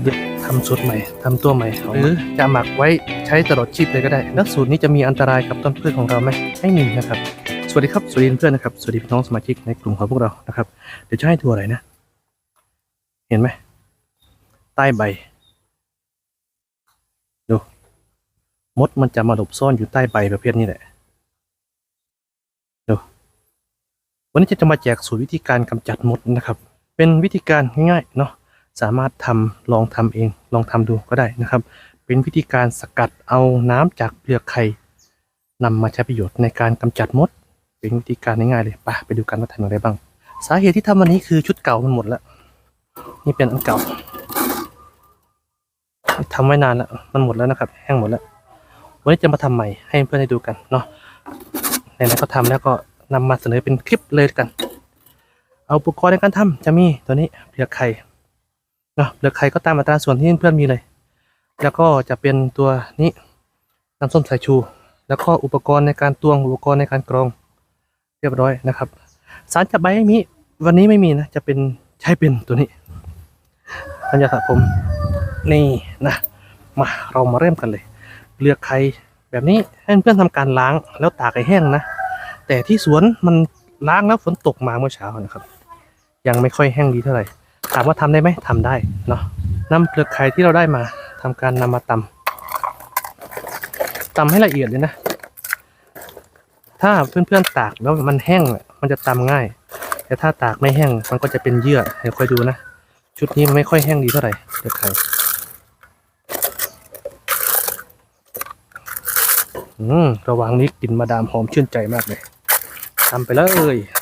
เดี๋ยวทำสูตรใหม่ทำตัวใหม่หรือจะหมักไว้ใช้ตลอดชีพเลยก็ได้ แล้วสูตรนี้จะมีอันตรายกับต้นพืชของเราไหมไม่มีนะครับ สวัสดีครับสวัสดีเพื่อนนะครับสวัสดีพี่น้องสมาชิกในกลุ่มของพวกเรานะครับ เดี๋ยวจะให้ดูอะไรนะ เห็นไหมใต้ใบ ดูมดมันจะมาหลบซ่อนอยู่ใต้ใบประเภทนี้แหละดูวันนี้จะมาแจกสูตรวิธีการกำจัดมดนะครับ เป็นวิธีการง่ายๆเนาะ สามารถทำลองทำเองลองทำดูก็ได้นะครับ เป็นวิธีการสกัดเอาน้ำจากเปลือกไข่นำมาใช้ประโยชน์ในการกำจัดมด เป็นวิธีการง่ายๆเลยไปไปดูกันว่าทำอะไรบ้าง สาเหตุที่ทำวันนี้คือชุดเก่ามันหมดแล้ว นี่เป็นอันเก่าทำไว้นานแล้วมันหมดแล้วนะครับ แห้งหมดแล้ววันนี้จะมาทำใหม่ให้เพื่อนได้ดูกันเนาะไหนๆก็ทำแล้วก็นำมาเสนอเป็นคลิปเลยกัน เอาอุปกรณ์ในการทำจะมีตัวนี้เปลือกไข่ เนาะเปลือกไข่ก็ตามอัตราส่วนที่เพื่อนมีเลย แล้วก็จะเป็นตัวนี้น้ำส้มสายชู แล้วก็อุปกรณ์ในการตวงอุปกรณ์ในการกรองเรียบร้อยนะครับ สารจับใบไม่มีวันนี้ไม่มีนะจะเป็นใช้เป็นตัวนี้ปัญญาสระผมนี่นะมาเรามาเริ่มกันเลยเลือกไข่แบบนี้ให้เพื่อนทำการล้างแล้วตากให้แห้งนะแต่ที่สวนมันล้างแล้วฝนตกมาเมื่อเช้านะครับ ยังไม่ค่อยแห้งดีเท่าไหร่ ถามว่าทำได้ไหมทำได้เนาะนำเปลือกไข่ที่เราได้มาทำการนำมาตำตำให้ละเอียดเลยนะ ถ้าเพื่อนๆตากแล้วมันแห้งมันจะตำง่าย แต่ถ้าตากไม่แห้งมันก็จะเป็นเยื่อเดี๋ยวค่อยดูนะชุดนี้มันไม่ค่อยแห้งดีเท่าไหร่เปลือกไข่อืมระหวังนี้กลิ่นมาดามหอมชื่นใจมากเลยทำไปเลยอืม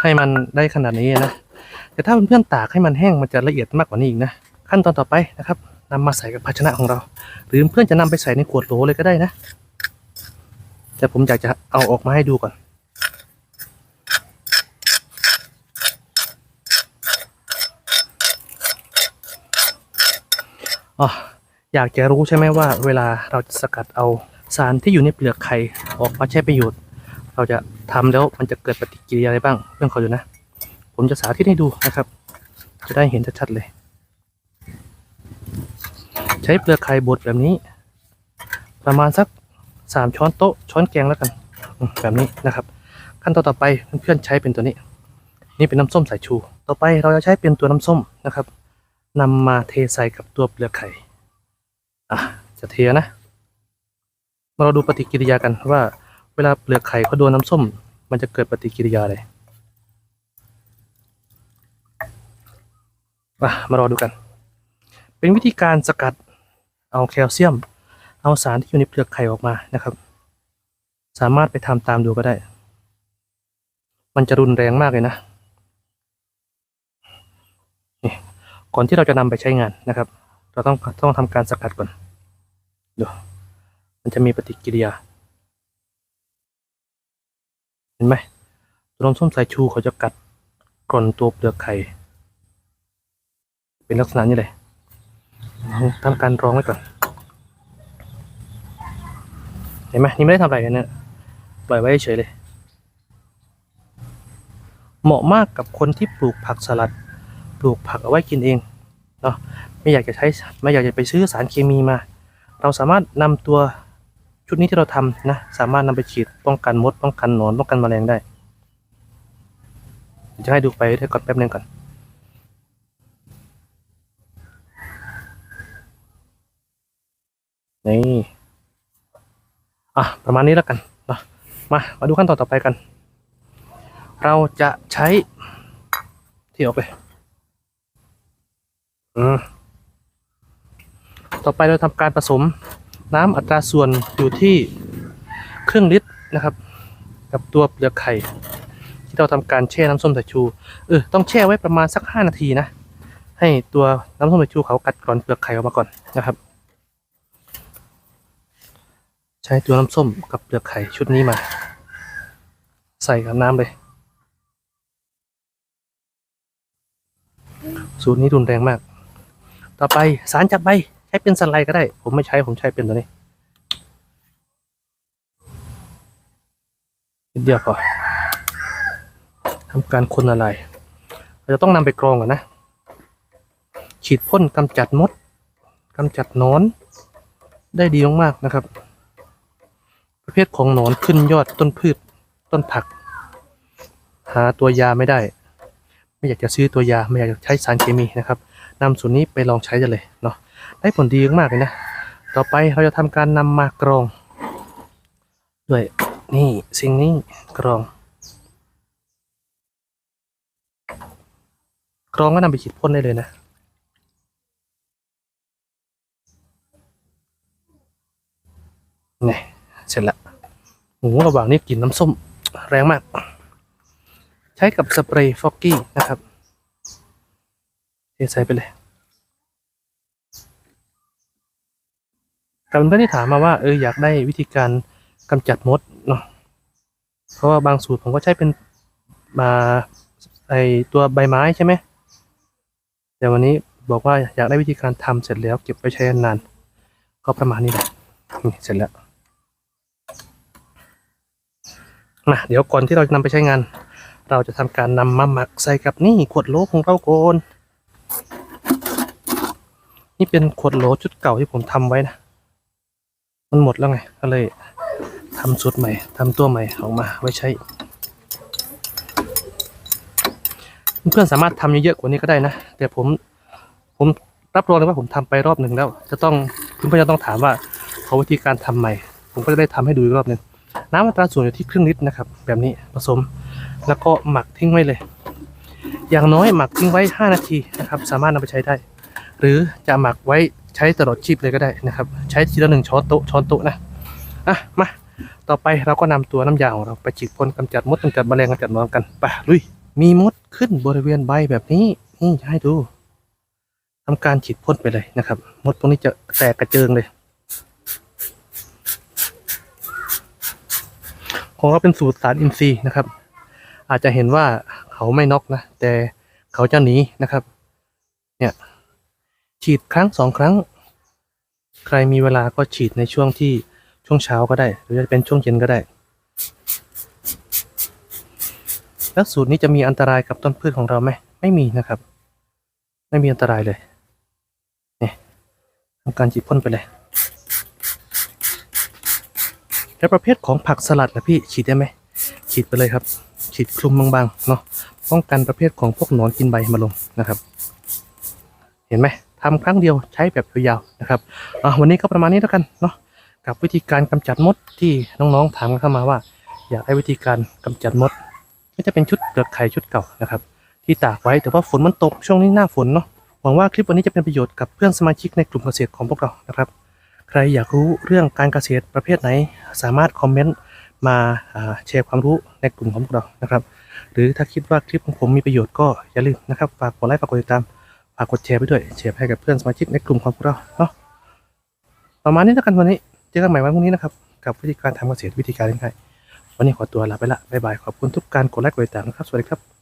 ให้มันได้ขนาดนี้นะแต่ถ้าเพื่อนๆตากให้มันแห้งมันจะละเอียดมากกว่านี้อีกนะขั้นตอนต่อไปนะครับนำมาใส่กับภาชนะของเรา หรือเพื่อนจะนำไปใส่ในขวดโหลเลยก็ได้นะ แต่ผมอยากจะเอาออกมาให้ดูก่อนอ๋ออยากจะรู้ใช่ไหมว่า เวลาเราจะสกัดเอาสารที่อยู่ในเปลือกไข่ออกมาใช้ประโยชน์ เราจะทำแล้วมันจะเกิดปฏิกิริยาอะไรบ้างเรื่องเขาอยู่นะ ผมจะสาธิตให้ดูนะครับ จะได้เห็นชัดๆเลย ใช้เปลือกไข่บดแบบนี้ ประมาณสักสามช้อนโต๊ะช้อนแกงแล้วกันแบบนี้นะครับ ขั้นตอนต่อไปเพื่อนๆใช้เป็นตัวนี้ นี่เป็นน้ำส้มสายชู ต่อไปเราจะใช้เป็นตัวน้ำส้มนะครับนำมาเทใส่กับตัวเปลือกไข่อะจะเทนะ มาเราดูปฏิกิริยากันว่า เวลาเปลือกไข่เขาโดนน้ำส้ม มันจะเกิดปฏิกิริยาอะไรอะมารอดูกัน เป็นวิธีการสกัดเอาแคลเซียม เอาสารที่อยู่ในเปลือกไข่ออกมานะครับ สามารถไปทำตามดูก็ได้ มันจะรุนแรงมากเลยนะนี่ก่อนที่เราจะนำไปใช้งานนะครับ เราต้องต้องทำการสกัดก่อนดูมันจะมีปฏิกิริยา เห็นไหมตัวน้ำส้มสายชูเขาจะกัดกร่อนตัวเปลือกไข่ เป็นลักษณะนี้เลยทำการรองไว้ก่อน เห็นไหมนี่ไม่ได้ทำอะไรกันเนี่ยปล่อยไว้เฉยเลย เหมาะมากกับคนที่ปลูกผักสลัด ปลูกผักเอาไว้กินเองเนาะไม่อยากจะใช้ไม่อยากจะไปซื้อสารเคมีมา เราสามารถนำตัว ชุดนี้ที่เราทำนะ สามารถนำไปฉีดป้องกันมดป้องกันหนอนป้องกันแมลงได้จะให้ดูไปได้ก่อนแป๊บนึงก่อนนี่อะประมาณนี้แล้วกันนาะมามาดูขั้นตอนต่อไปกัน เราจะใช้ที่ออกไปอืมต่อไปเราทำการผสม น้ำอัตราส่วนอยู่ที่ครึ่งลิตรนะครับ กับตัวเปลือกไข่ที่เราทำการแช่น้ำส้มสายชูเออต้องแช่ไว้ประมาณสักห้านาทีนะ ให้ตัวน้ำส้มสายชูเขากัดก่อนเปลือกไข่ออกมาก่อนนะครับ ใช้ตัวน้ำส้มกับเปลือกไข่ชุดนี้มา ใส่กับน้ำเลยสูตรนี้รุนแรงมาก ต่อไปสารจับใบ ใช้เป็นสไลด์ก็ได้ ผมไม่ใช้ผมใช้เป็นตัวนี้นิดเดียวพอทำการคนอะไรเราจะต้องนำไปกรองก่อนนะ ฉีดพ่นกำจัดมดกำจัดนอน ได้ดีมากๆนะครับ ประเภทของหนอนขึ้นยอดต้นพืชต้นผัก หาตัวยาไม่ได้ ไม่อยากจะซื้อตัวยา ไม่อยากจะใช้สารเคมีนะครับ นำส่วนนี้ไปลองใช้กันเลยเนาะได้ผลดีมากเลยนะ ต่อไปเราจะทำการนำมากรอง ด้วยนี่สิ่งนี้กรอง กรองก็นำไปฉีดพ่นได้เลยนะนี่เสร็จละหมูระหว่างนี้กลิ่นน้ำส้มแรงมาก ใช้กับสเปรย์ฟอกกี้นะครับ ใส่ไปเลยกับเพื่อนที่ถามมาว่าเอออยากได้วิธีการกำจัดมดเนาะเพราะว่าบางสูตรผมก็ใช้เป็นมาไอตัวใบไม้ใช่ไหมแต่วันนี้บอกว่าอยากได้วิธีการทำเสร็จแล้วเก็บไว้ใช้นานก็ประมาณนี้แหละเสร็จแล้วมาเดี๋ยวก่อนที่เราจะนำไปใช้งาน เราจะทำการนำมาหมักใส่กับนี่ขวดโหลของเราโกน นี่เป็นขวดโหลชุดเก่าที่ผมทำไว้นะ มันหมดแล้วไง ก็เลยทำสูตรใหม่ทำตัวใหม่ออกมาไว้ใช้ เพื่อนสามารถทำเยอะๆกว่านี้ก็ได้นะ แต่ผม ผมรับรองเลยว่าผมทำไปรอบหนึ่งแล้ว จะต้องเพื่อนๆจะต้องถามว่าเขาวิธีการทำใหม่ ผมก็จะได้ทำให้ดูอีกรอบหนึ่งน้ำอัตราส่วนอยู่ที่ครึ่งลิตรนะครับ แบบนี้ผสม แล้วก็หมักทิ้งไว้เลย อย่างน้อยหมักทิ้งไว้ 5 นาทีนะครับ สามารถนำไปใช้ได้ หรือจะหมักไว้ใช้ตลอดชีพเลยก็ได้นะครับ ใช้ทีละหนึ่งช้อนโต๊ะช้อนโต๊ะนะอะมาต่อไปเราก็นำตัวน้ำยาของเราไปฉีดพ่นกำจัดมดกำจัดแมลงกำจัดนอนกันไปลุยมีมดขึ้นบริเวณใบแบบนี้นี่ให้ดูทำการฉีดพ่นไปเลยนะครับ มดพวกนี้จะแตกกระเจิงเลย ของเราเป็นสูตรสารอินทรีย์นะครับ อาจจะเห็นว่าเขาไม่น็อกนะ แต่เขาจะหนีนะครับ เนี่ย ฉีดครั้งสองครั้ง ใครมีเวลาก็ฉีดในช่วงที่ช่วงเช้าก็ได้ หรือจะเป็นช่วงเย็นก็ได้แล้วสูตรนี้จะมีอันตรายกับต้นพืชของเราไหมไม่มีนะครับ ไม่มีอันตรายเลยเนี่ยทำการฉีดพ่นไปเลยแล้วประเภทของผักสลัดนะพี่ฉีดได้ไหมฉีดไปเลยครับ ฉีดคลุมบางๆเนาะป้องกันประเภทของพวกหนอนกินใบมาลงนะครับ เห็นไหม ทำครั้งเดียวใช้แบบยาวๆนะครับวันนี้ก็ประมาณนี้แล้วกันเนาะกับวิธีการกำจัดมดที่น้องๆถามกันเข้ามาว่า อยากให้วิธีการกำจัดมด ก็จะเป็นชุดเปลือกไข่ชุดเก่านะครับ ที่ตากไว้แต่ว่าฝนมันตกช่วงนี้หน้าฝนเนาะหวังว่าคลิปวันนี้จะเป็นประโยชน์กับเพื่อนสมาชิกในกลุ่มเกษตรของพวกเรานะครับ ใครอยากรู้เรื่องการเกษตรประเภทไหน สามารถคอมเมนต์มาอ่าแชร์ความรู้ในกลุ่มของพวกเรานะครับ หรือถ้าคิดว่าคลิปของผมมีประโยชน์ก็อย่าลืมนะครับฝากกดไลค์ฝากกดติดตาม ฝากกดแชร์ไปด้วยแชร์ให้กับเพื่อนสมาชิกในกลุ่มของพวกเราเนาะประมาณนี้แล้วกันวันนี้เจอกันใหม่วันพรุ่งนี้นะครับกับวิธีการทำเกษตรวิธีการง่ายวันนี้ขอตัวลาไปละบ๊ายบายขอบคุณทุกการกดไลค์กดติดตามนะครับสวัสดีครับ